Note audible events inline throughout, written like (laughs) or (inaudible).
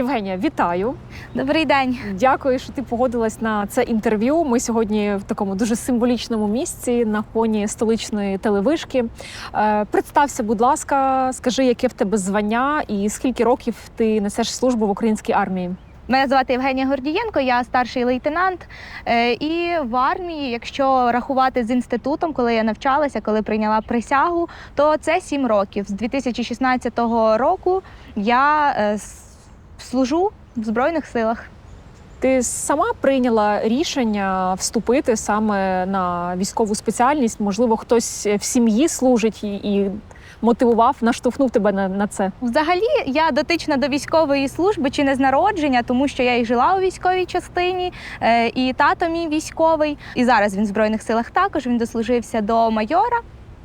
Євгенія, вітаю! Добрий день. Дякую, що ти погодилась на це інтерв'ю. Ми сьогодні в такому дуже символічному місці на фоні столичної телевишки. Е, Представся, будь ласка, скажи, яке в тебе звання і скільки років ти несеш службу в українській армії? Мене звати Євгенія Гордієнко, я старший лейтенант. Е, І в армії, якщо рахувати з інститутом, коли я навчалася, коли прийняла присягу, то це 7 років. З 2016 року я е, служу в Збройних силах. Ти сама прийняла рішення вступити саме на військову спеціальність? Можливо, хтось в сім'ї служить і, і мотивував, наштовхнув тебе на, на це. Взагалі, я дотична до військової служби чи не з народження, тому що я і жила у військовій частині, е, і тато мій військовий. І зараз він в збройних силах також. Він дослужився до майора.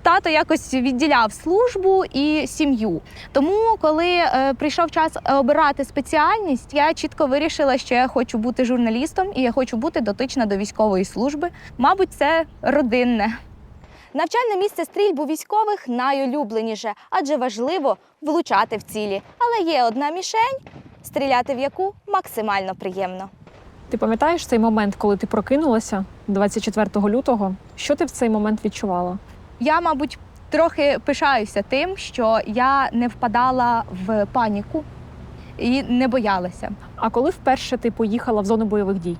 Тато якось відділяв службу і сім'ю. Тому, коли е, прийшов час обирати спеціальність, я чітко вирішила, що я хочу бути журналістом і я хочу бути дотична до військової служби. Мабуть, це родинне. Навчальне місце стрільбу військових найулюбленіше, адже важливо влучати в цілі. Але є одна мішень, стріляти в яку максимально приємно. Ти пам'ятаєш цей момент, коли ти прокинулася 24 лютого? Що ти в цей момент відчувала? Я, мабуть, трохи пишаюся тим, що я не впадала в паніку і не боялася. А коли вперше ти поїхала в зону бойових дій?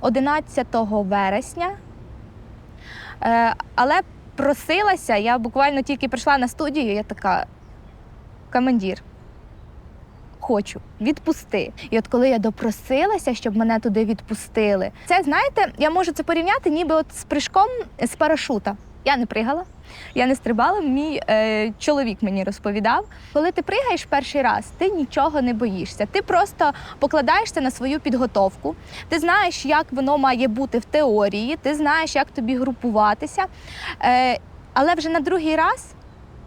11 вересня. Е, але просилася, я буквально тільки прийшла на студію, я така командир. Хочу, відпусти. І от коли я допросилася, щоб мене туди відпустили, це знаєте, я можу це порівняти ніби от з прыжком з парашута. Я не пригала, я не стрибала. Мій е, чоловік мені розповідав. Коли ти пригаєш перший раз, ти нічого не боїшся. Ти просто покладаєшся на свою підготовку. Ти знаєш, як воно має бути в теорії, ти знаєш, як тобі групуватися. Е, але вже на другий раз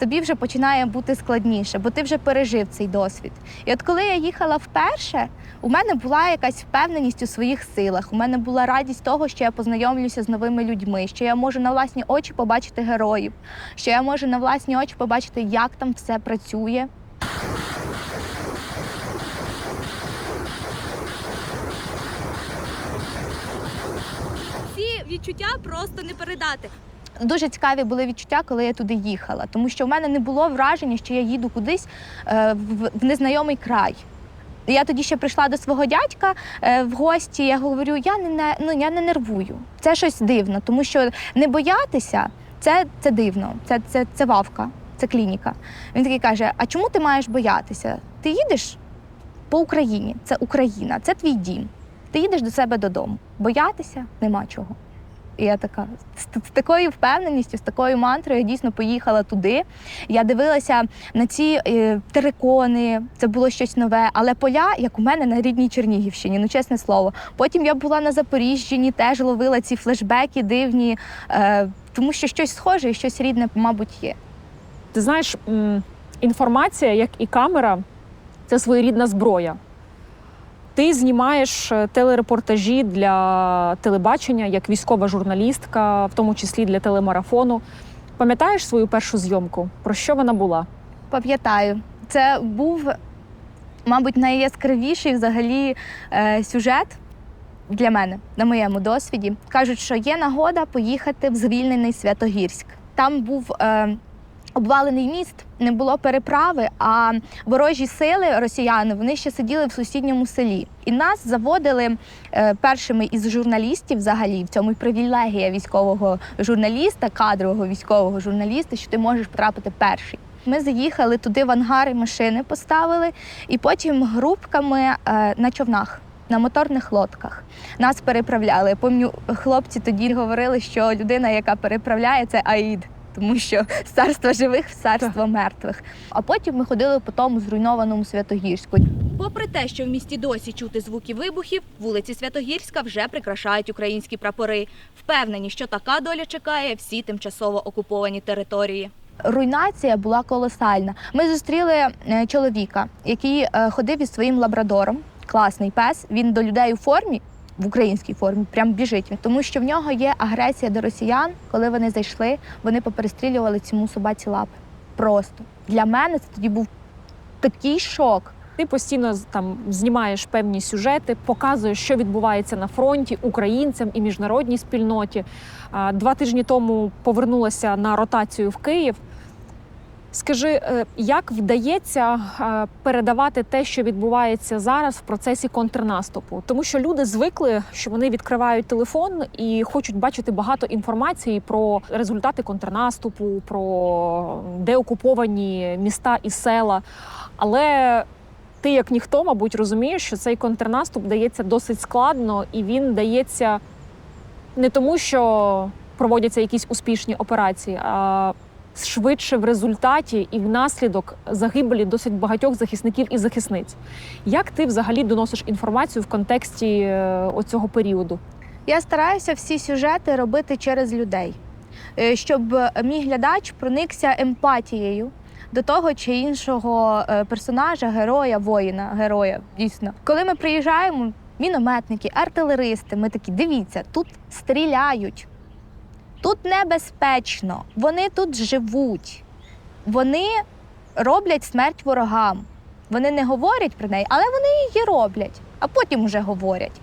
тобі вже починає бути складніше, бо ти вже пережив цей досвід. І от коли я їхала вперше, у мене була якась впевненість у своїх силах. У мене була радість того, що я познайомлюся з новими людьми, що я можу на власні очі побачити героїв, що я можу на власні очі побачити, як там все працює. Відчуття просто не передати. Дуже цікаві були відчуття, коли я туди їхала, тому що в мене не було враження, що я їду кудись е, в, незнайомий край. Я тоді ще прийшла до свого дядька е, в гості. Я говорю, я не ну я не нервую. Це щось дивно, тому що не боятися це, це дивно, це, це, це вавка, це клініка. Він такий каже: А чому ти маєш боятися? Ти їдеш по Україні, це Україна, це твій дім. Ти їдеш до себе додому. Боятися нема чого. І я така з, з такою впевненістю, з такою мантрою я дійсно поїхала туди. Я дивилася на ці е, терикони, це було щось нове, але поля, як у мене на рідній Чернігівщині, ну чесне слово. Потім я була на Запоріжжі, теж ловила ці флешбеки дивні, е, тому що щось схоже і щось рідне, мабуть, є. Ти знаєш, інформація, як і камера, це своєрідна зброя. Ти знімаєш е, телерепортажі для телебачення як військова журналістка, в тому числі для телемарафону. Пам'ятаєш свою першу зйомку? Про що вона була? Пам'ятаю, це був, мабуть, найяскравіший взагалі е, сюжет для мене на моєму досвіді. Кажуть, що є нагода поїхати в звільнений Святогірськ. Там був е, обвалений міст, не було переправи, а ворожі сили, росіяни, вони ще сиділи в сусідньому селі. І нас заводили е, першими із журналістів взагалі в цьому привілегія військового журналіста, кадрового військового журналіста, що ти можеш потрапити перший. Ми заїхали туди в ангари, машини поставили, і потім групками е, на човнах. На моторних лодках нас переправляли. Я пам'ятаю, хлопці тоді говорили, що людина, яка переправляє, це Аїд, тому що з царства живих в царство мертвих. А потім ми ходили по тому зруйнованому Святогірську. Попри те, що в місті досі чути звуки вибухів, вулиці Святогірська вже прикрашають українські прапори. Впевнені, що така доля чекає всі тимчасово окуповані території. руйнація була колосальна. Ми зустріли е, чоловіка, який е, ходив із своїм лабрадором. Класний пес. Він до людей у формі. В українській формі прям біжить, тому що в нього є агресія до росіян. Коли вони зайшли, вони поперестрілювали цьому собаці лапи. Просто для мене це тоді був такий шок. Ти постійно там знімаєш певні сюжети, показуєш, що відбувається на фронті українцям і міжнародній спільноті. Два тижні тому повернулася на ротацію в Київ. Скажи, е, як вдається е, передавати те, що відбувається зараз в процесі контрнаступу? Тому що люди звикли, що вони відкривають телефон і хочуть бачити багато інформації про результати контрнаступу, про деокуповані міста і села. Але ти, як ніхто, мабуть, розумієш, що цей контрнаступ дається досить складно, і він дається не тому, що проводяться якісь успішні операції, а швидше в результаті і внаслідок загибелі досить багатьох захисників і захисниць. Як ти взагалі доносиш інформацію в контексті е, оцього періоду? Я стараюся всі сюжети робити через людей, е, щоб мій глядач проникся емпатією до того чи іншого е, персонажа, героя, воїна, героя. Дійсно, коли ми приїжджаємо, мінометники, артилеристи, ми такі дивіться, тут стріляють, тут небезпечно, вони тут живуть, вони роблять смерть ворогам. Вони не говорять про неї, але вони її роблять, а потім вже говорять.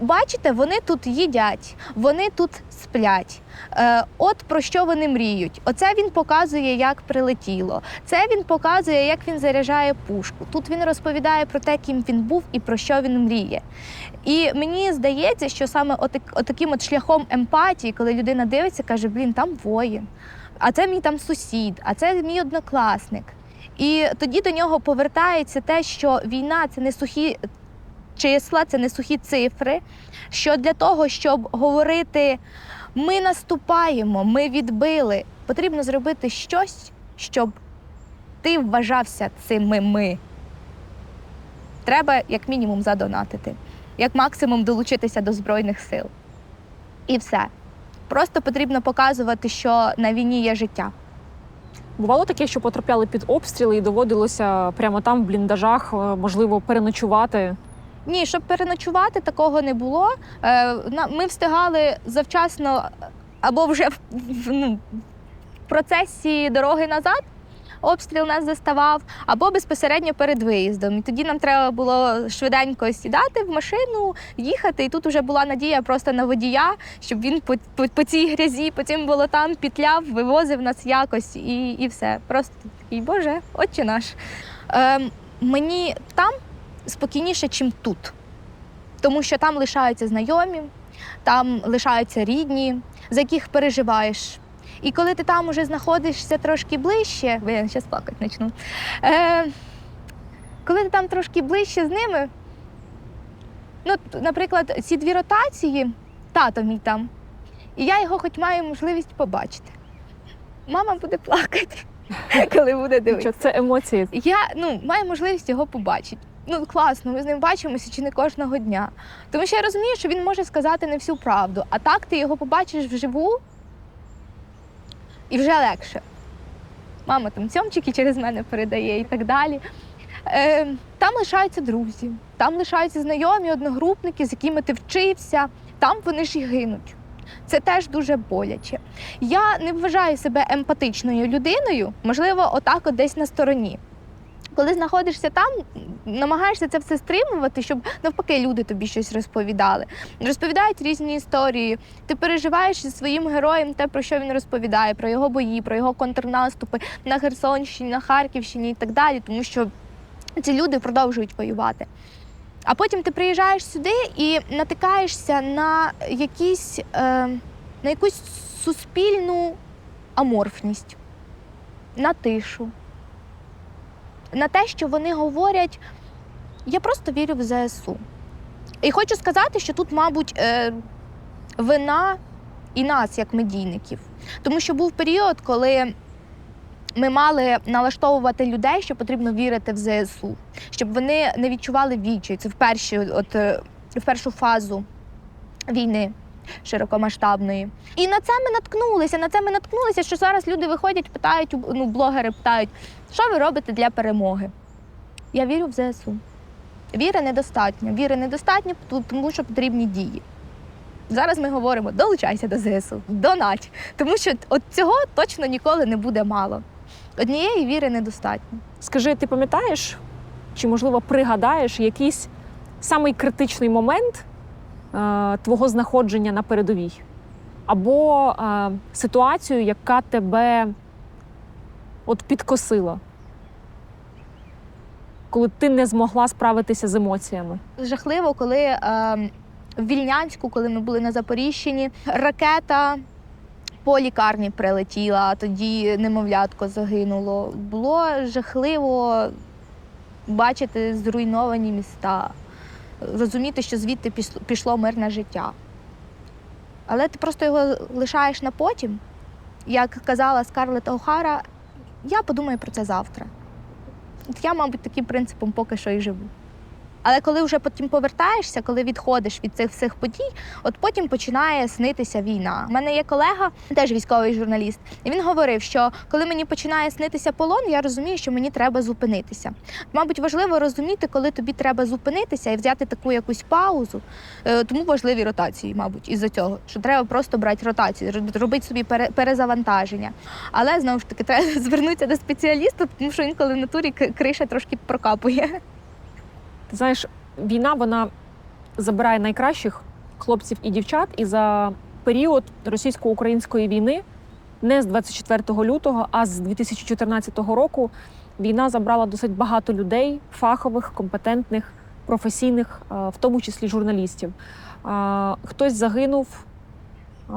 Бачите, вони тут їдять, вони тут сплять. Е, от про що вони мріють. Оце він показує, як прилетіло. Це він показує, як він заряджає пушку. Тут він розповідає про те, ким він був і про що він мріє. І мені здається, що саме отак, отаким от шляхом емпатії, коли людина дивиться, каже: блін, там воїн, а це мій там сусід, а це мій однокласник. І тоді до нього повертається те, що війна це не сухі числа, це не сухі цифри. Що для того, щоб говорити ми наступаємо, ми відбили, потрібно зробити щось, щоб ти вважався цими ми. Треба як мінімум задонатити, як максимум долучитися до Збройних сил. І все. Просто потрібно показувати, що на війні є життя. Бувало таке, що потрапляли під обстріли і доводилося прямо там в бліндажах, е, можливо, переночувати. Ні, щоб переночувати, такого не було. Е, Ми встигали завчасно або вже в, в, ну, в процесі дороги назад. Обстріл нас заставав, або безпосередньо перед виїздом. І тоді нам треба було швиденько сідати в машину, їхати. І тут вже була надія просто на водія, щоб він по, по, по цій грязі, по цим болотам пітляв, вивозив нас якось і, і все. Просто такий, Боже, отче наш. Ем, мені там спокійніше, чим тут. Тому що там лишаються знайомі, там лишаються рідні, за яких переживаєш. І коли ти там уже знаходишся трошки ближче, бо я зараз плакати почну. Е, коли ти там трошки ближче з ними, ну, наприклад, ці дві ротації, тато мій там, і я його хоч маю можливість побачити. Мама буде плакати, (laughs) коли буде дивитися. Це емоції? Я ну, маю можливість його побачити. Ну, класно, ми з ним бачимося чи не кожного дня. Тому що я розумію, що він може сказати не всю правду. А так ти його побачиш вживу і вже легше. Мама там цьомчики через мене передає і так далі. Е, там лишаються друзі, там лишаються знайомі, одногрупники, з якими ти вчився, там вони ж і гинуть. Це теж дуже боляче. Я не вважаю себе емпатичною людиною, можливо, отак от десь на стороні. Коли знаходишся там, намагаєшся це все стримувати, щоб навпаки люди тобі щось розповідали. Розповідають різні історії. Ти переживаєш зі своїм героєм те, про що він розповідає, про його бої, про його контрнаступи на Херсонщині, на Харківщині і так далі, тому що ці люди продовжують воювати. А потім ти приїжджаєш сюди і натикаєшся на якісь, е, на якусь суспільну аморфність, на тишу, на те, що вони говорять, я просто вірю в ЗСУ. І хочу сказати, що тут, мабуть, е, вина і нас, як медійників. Тому що був період, коли ми мали налаштовувати людей, що потрібно вірити в ЗСУ, щоб вони не відчували відчай. Це в перші, от е, в першу фазу війни широкомасштабної. І на це ми наткнулися. На це ми наткнулися, що зараз люди виходять, питають, ну, блогери питають, що ви робите для перемоги? Я вірю в ЗСУ. Віри недостатньо. Віри недостатньо, тому що потрібні дії. Зараз ми говоримо: долучайся до ЗСУ, донать. Тому що от цього точно ніколи не буде мало. Однієї віри недостатньо. Скажи, ти пам'ятаєш чи, можливо, пригадаєш якийсь самий критичний момент твого знаходження на передовій? Або е, ситуацію, яка тебе от підкосила, коли ти не змогла справитися з емоціями? Жахливо, коли е, в Вільнянську, коли ми були на Запоріжчині, ракета по лікарні прилетіла, а тоді немовлятко загинуло. Було жахливо бачити зруйновані міста, розуміти, що звідти пішло- мирне життя. Але ти просто його лишаєш на потім. Як казала Скарлетт О'Хара, я подумаю про це завтра. От я, мабуть, таким принципом поки що і живу. Але коли вже потім повертаєшся, коли відходиш від цих всіх подій, от потім починає снитися війна. У мене є колега, теж військовий журналіст, і він говорив, що коли мені починає снитися полон, я розумію, що мені треба зупинитися. Мабуть, важливо розуміти, коли тобі треба зупинитися і взяти таку якусь паузу. Е, Тому важливі ротації, мабуть, із-за цього, що треба просто брати ротацію, робити собі пере- перезавантаження. Але знову ж таки (laughs) треба звернутися до спеціаліста, тому що інколи в натурі криша трошки прокапує. Знаєш, війна вона забирає найкращих хлопців і дівчат, і за період російсько-української війни, не з 24 лютого, а з 2014 року, війна забрала досить багато людей, фахових, компетентних, професійних, е, в тому числі журналістів. Е, Хтось загинув, е,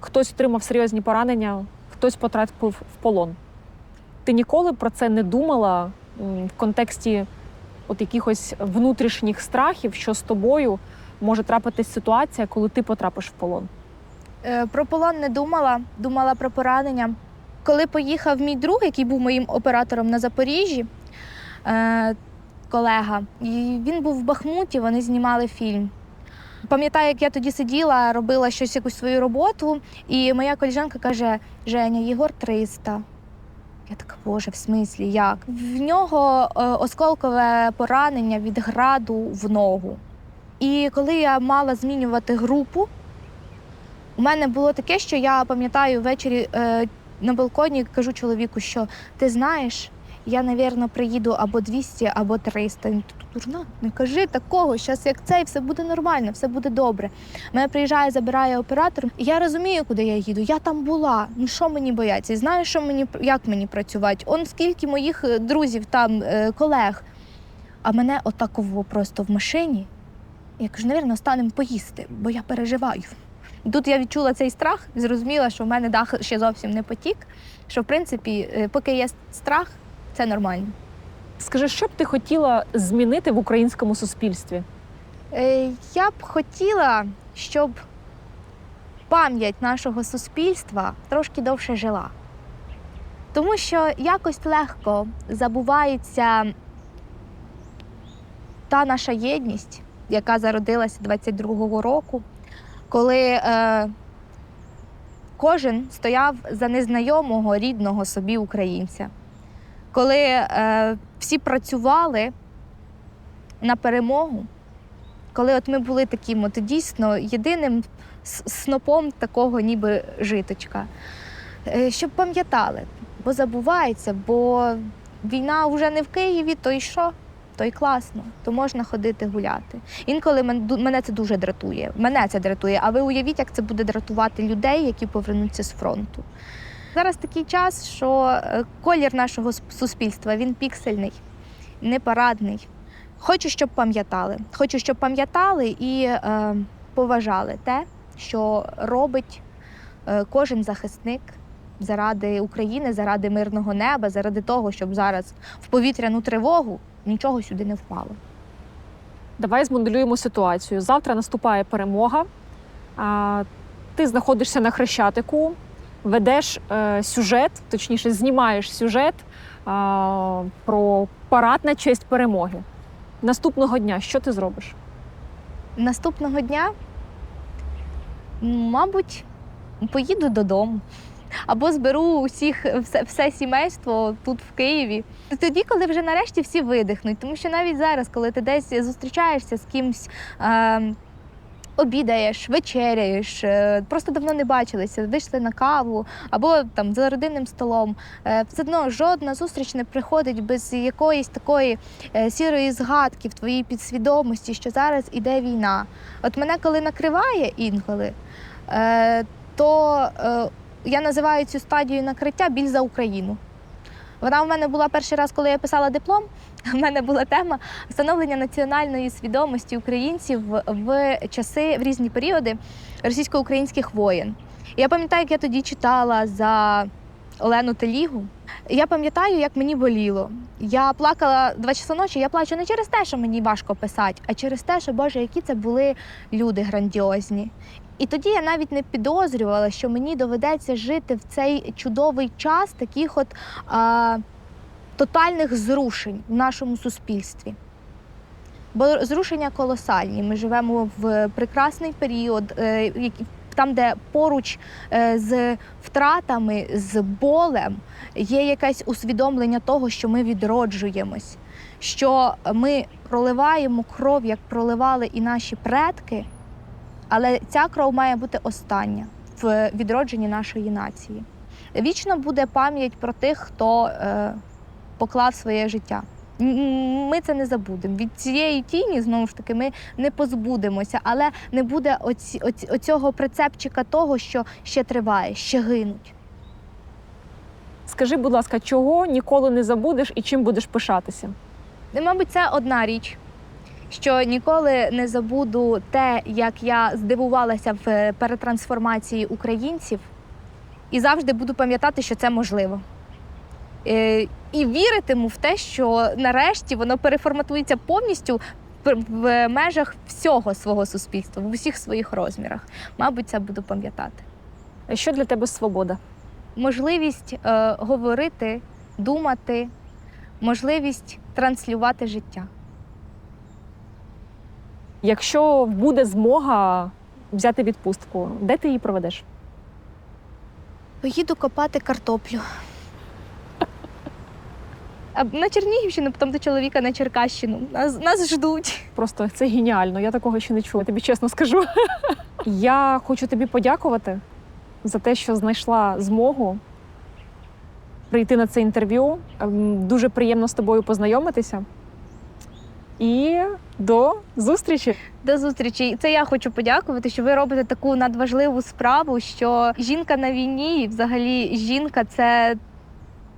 хтось отримав серйозні поранення, хтось потрапив в полон. Ти ніколи про це не думала в контексті от якихось внутрішніх страхів, що з тобою може трапитись ситуація, коли ти потрапиш в полон. Е, Про полон не думала, думала про поранення. Коли поїхав мій друг, який був моїм оператором на Запоріжжі, е, колега, і він був в Бахмуті, вони знімали фільм. Пам'ятаю, як я тоді сиділа, робила щось, якусь свою роботу, і моя коліжанка каже: Женя, Єгор 300. Я така, боже, в смислі, як? В нього е, осколкове поранення від граду в ногу. І коли я мала змінювати групу, у мене було таке, що я пам'ятаю ввечері е, на балконі кажу чоловіку, що ти знаєш, я, навірно, приїду або 200, або 300. Він «Ти дурна, не кажи такого, зараз як це, і все буде нормально, все буде добре. Мене приїжджає, забирає оператор, і я розумію, куди я їду. Я там була. Ну що мені бояться? Знаю, що мені як мені працювати. Он скільки моїх е, друзів там, е, колег. А мене отаково просто в машині. Я кажу, навірно, станемо поїсти, бо я переживаю. Тут я відчула цей страх, зрозуміла, що в мене дах ще зовсім не потік. Що в принципі, е, поки є страх, це нормально. Скажи, що б ти хотіла змінити в українському суспільстві? Е, Я б хотіла, щоб пам'ять нашого суспільства трошки довше жила. Тому що якось легко забувається та наша єдність, яка зародилася 22-го року, коли е, кожен стояв за незнайомого рідного собі українця, коли е, всі працювали на перемогу, коли от ми були таким от дійсно єдиним снопом такого ніби житочка. Е, Щоб пам'ятали, бо забувається, бо війна вже не в Києві, то й що? То й класно, то можна ходити гуляти. Інколи мене це дуже дратує. Мене це дратує. А ви уявіть, як це буде дратувати людей, які повернуться з фронту. Зараз такий час, що е, колір нашого суспільства він піксельний, непарадний. Хочу, щоб пам'ятали. Хочу, щоб пам'ятали і е, поважали те, що робить е, кожен захисник заради України, заради мирного неба, заради того, щоб зараз в повітряну тривогу нічого сюди не впало. Давай змоделюємо ситуацію. Завтра наступає перемога. Ти знаходишся на хрещатику, ведеш е, сюжет, точніше, знімаєш сюжет а, про парад на честь перемоги. Наступного дня що ти зробиш? Наступного дня, мабуть, поїду додому. Або зберу усіх все, все сімейство тут в Києві. Тоді, коли вже нарешті всі видихнуть. Тому що навіть зараз, коли ти десь зустрічаєшся з кимсь е, обідаєш, вечеряєш, е, просто давно не бачилися, вийшли на каву або там за родинним столом. Е, Все одно жодна зустріч не приходить без якоїсь такої е, сірої згадки в твоїй підсвідомості, що зараз іде війна. От мене коли накриває інколи, то я називаю цю стадію накриття біль за Україну. Вона в мене була перший раз, коли я писала диплом. У мене була тема встановлення національної свідомості українців в часи в різні періоди російсько-українських воєн. Я пам'ятаю, як я тоді читала за Олену Телігу. Я пам'ятаю, як мені боліло. Я плакала два часа ночі. Я плачу не через те, що мені важко писати, а через те, що Боже, які це були люди грандіозні. І тоді я навіть не підозрювала, що мені доведеться жити в цей чудовий час таких от а, тотальних зрушень в нашому суспільстві. Бо зрушення колосальні. Ми живемо в прекрасний період, е, там, де поруч е, з втратами, з болем є якесь усвідомлення того, що ми відроджуємось, що ми проливаємо кров, як проливали і наші предки, але ця кров має бути остання в відродженні нашої нації. Вічно буде пам'ять про тих, хто е, поклав своє життя. Ми це не забудемо. Від цієї тіні знову ж таки ми не позбудемося, але не буде оці, оці, оцього прицепчика того, що ще триває, ще гинуть. Скажи, будь ласка, чого ніколи не забудеш і чим будеш пишатися? Мабуть, це одна річ, що ніколи не забуду те, як я здивувалася в перетрансформації українців, і завжди буду пам'ятати, що це можливо. Е, І віритиму в те, що нарешті воно переформатується повністю в- в межах всього свого суспільства, в усіх своїх розмірах. Мабуть, це буду пам'ятати. Що для тебе свобода? Можливість е, говорити, думати, можливість транслювати життя. Якщо буде змога взяти відпустку, де ти її проведеш? Поїду копати картоплю. (laughs) А на Чернігівщину, потім до чоловіка на Черкащину. Нас, нас ждуть. Просто це геніально. Я такого ще не чула. Тобі чесно скажу. (laughs) Я хочу тобі подякувати за те, що знайшла змогу прийти на це інтерв'ю. Ем, Дуже приємно з тобою познайомитися. І до зустрічі! До зустрічі. Це я хочу подякувати, що ви робите таку надважливу справу, що жінка на війні, і взагалі жінка це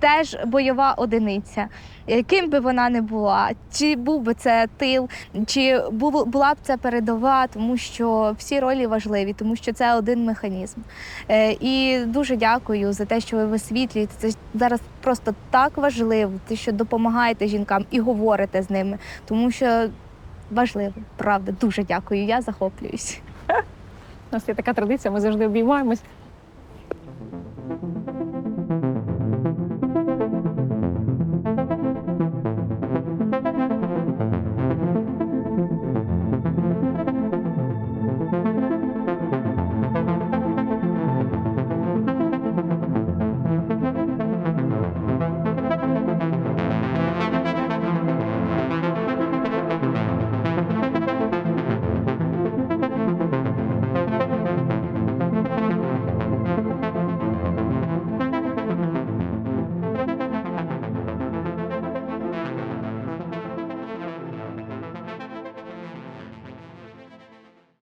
теж бойова одиниця. Е, Ким би вона не була, чи був би це тил, чи була б це передова, тому що всі ролі важливі, тому що це один механізм. Е, І дуже дякую за те, що ви висвітлюєте. Це зараз просто так важливо, те, що допомагаєте жінкам і говорите з ними, тому що важливо, правда. Дуже дякую. Я захоплююсь. У нас є така традиція, ми завжди обіймаємось.